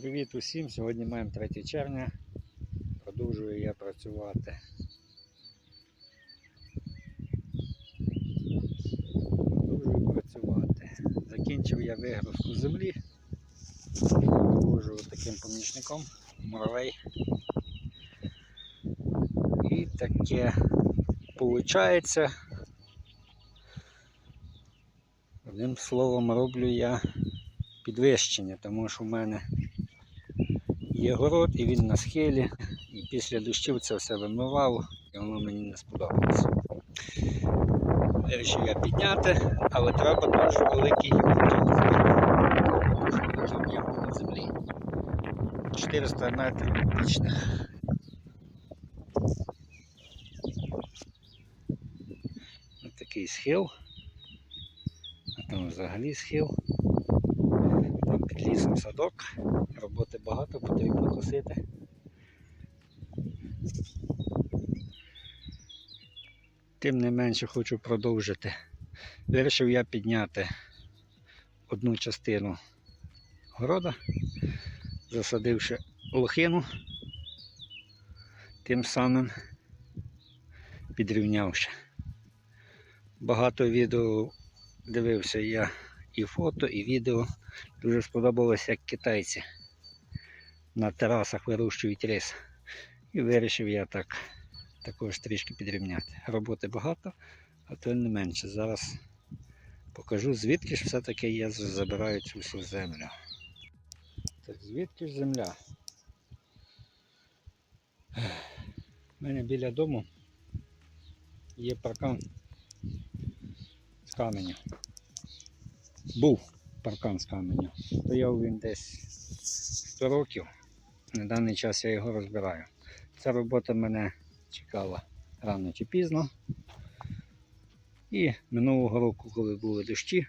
Привіт усім! Сьогодні маємо 3 червня. Продовжую я працювати. Продовжую працювати. Закінчив я вигрузку землі. Провожу таким помічником муравей. І таке виходить. Одним словом роблю я підвищення, тому що в мене є город і він на схилі. І після дощів це все вимивало, і воно мені не сподобалося. Вирішив я підняти, але треба дуже великий об'єм землі. 400 метрів кубічних. Ось такий схил. А там взагалі схил. Лісом садок. Роботи багато, потрібно косити. Тим не менше хочу продовжити. Вирішив я підняти одну частину города, засадивши лохину, тим самим підрівнявши. Багато відео дивився я і фото, і відео. Дуже сподобалось, як китайці на терасах вирощують рис. І вирішив я так також трішки підрівняти. Роботи багато, а то не менше. Зараз покажу, звідки ж все-таки я забираю цю всю землю. Так, звідки ж земля? У мене біля дому є паркан з каменю. Був паркан з каменю. Стояв він десь 100 років. На даний час я його розбираю. Ця робота мене чекала рано чи пізно. І минулого року, коли були дощі,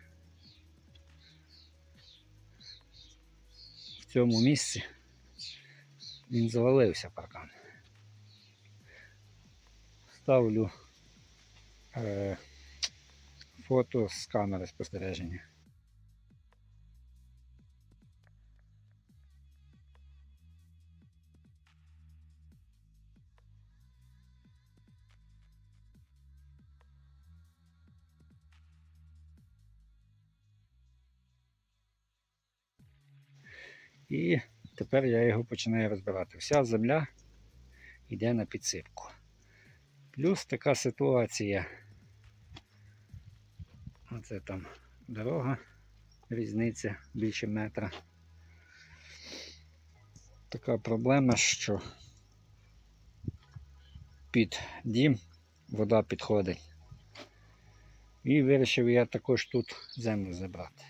в цьому місці він завалився паркан. Ставлю е, фото з камери спостереження. І тепер я його починаю розбирати. Вся земля йде на підсипку. Плюс така ситуація. Оце там дорога, різниця більше метра. Така проблема, що під дім вода підходить. І вирішив я також тут землю забрати.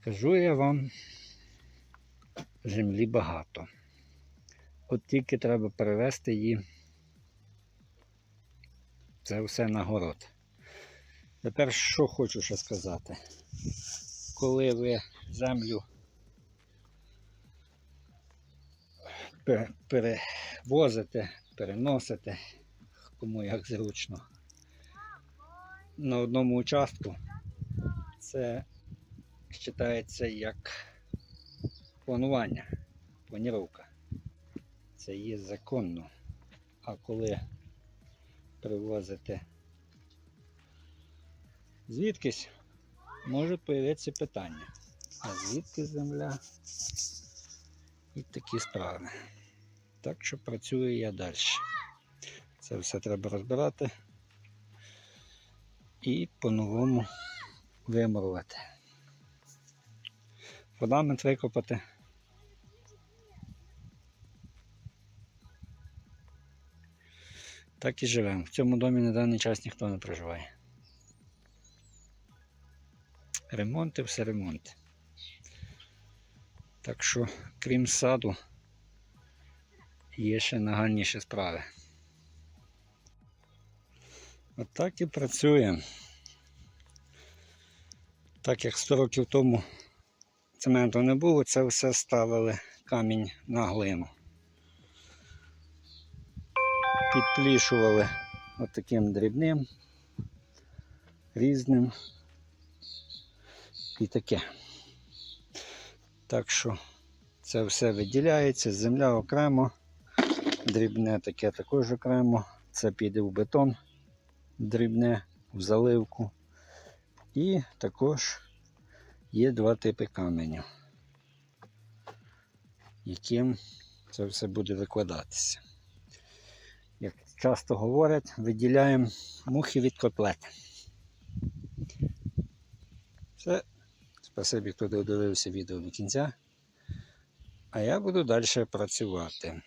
Скажу я вам, землі багато. От тільки треба перевести її. Це все на город. Тепер що хочу ще сказати. Коли ви землю перевозите, переносите, кому як зручно, на одному участку, це вважається як планування, планіровка. Це є законно. А коли привозите звідкись, можуть появитися питання. А звідки земля? І такі справи. Так що працюю я далі. Це все треба розбирати і по-новому вимурувати. Фундамент викопати. Так і живемо. В цьому домі на даний час ніхто не проживає. Ремонти, все ремонти. Так що, крім саду, є ще нагальніші справи. От так і працюємо. Так як 100 років тому цементу не було, це все ставили камінь на глину. Підплішували отаким дрібним, різним і таке. Так що це все виділяється, земля окремо, дрібне таке також окремо. Це піде в бетон, дрібне, в заливку. І також є два типи каменю, яким це все буде викладатися. Як часто говорять, виділяємо мухи від котлет. Все. Спасибі, хто додивився відео до кінця. А я буду далі працювати.